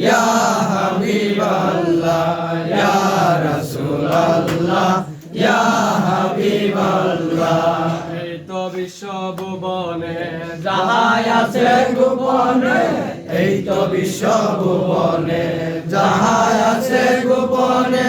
ইয়া হাবিবাল্লাহ ইয়া রাসূলাল্লাহ ইয়া হাবিবাল্লাহ। এই তো বিশ্বভুবনে যাহাই আছে গোপনে এই তো বিশ্বভুবনে যাহাই আছে গোপনে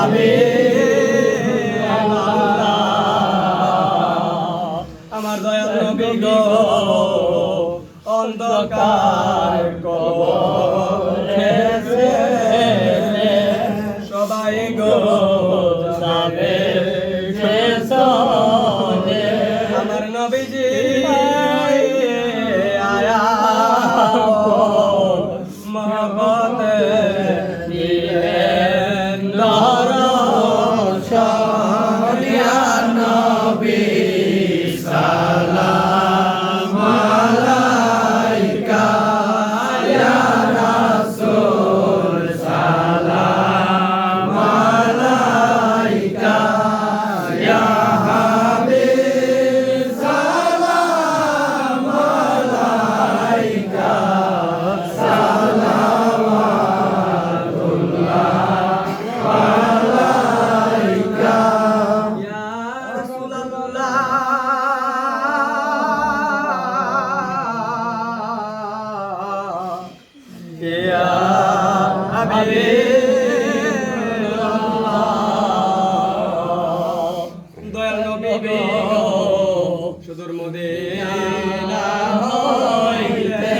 যাবে আমার দয়াল নবী গো অন্ধকার কবরে সবাই গো যাবে আমার নবীজি يا حبيب الله দয়াল নবী গো সুদূর মদিনা হইতে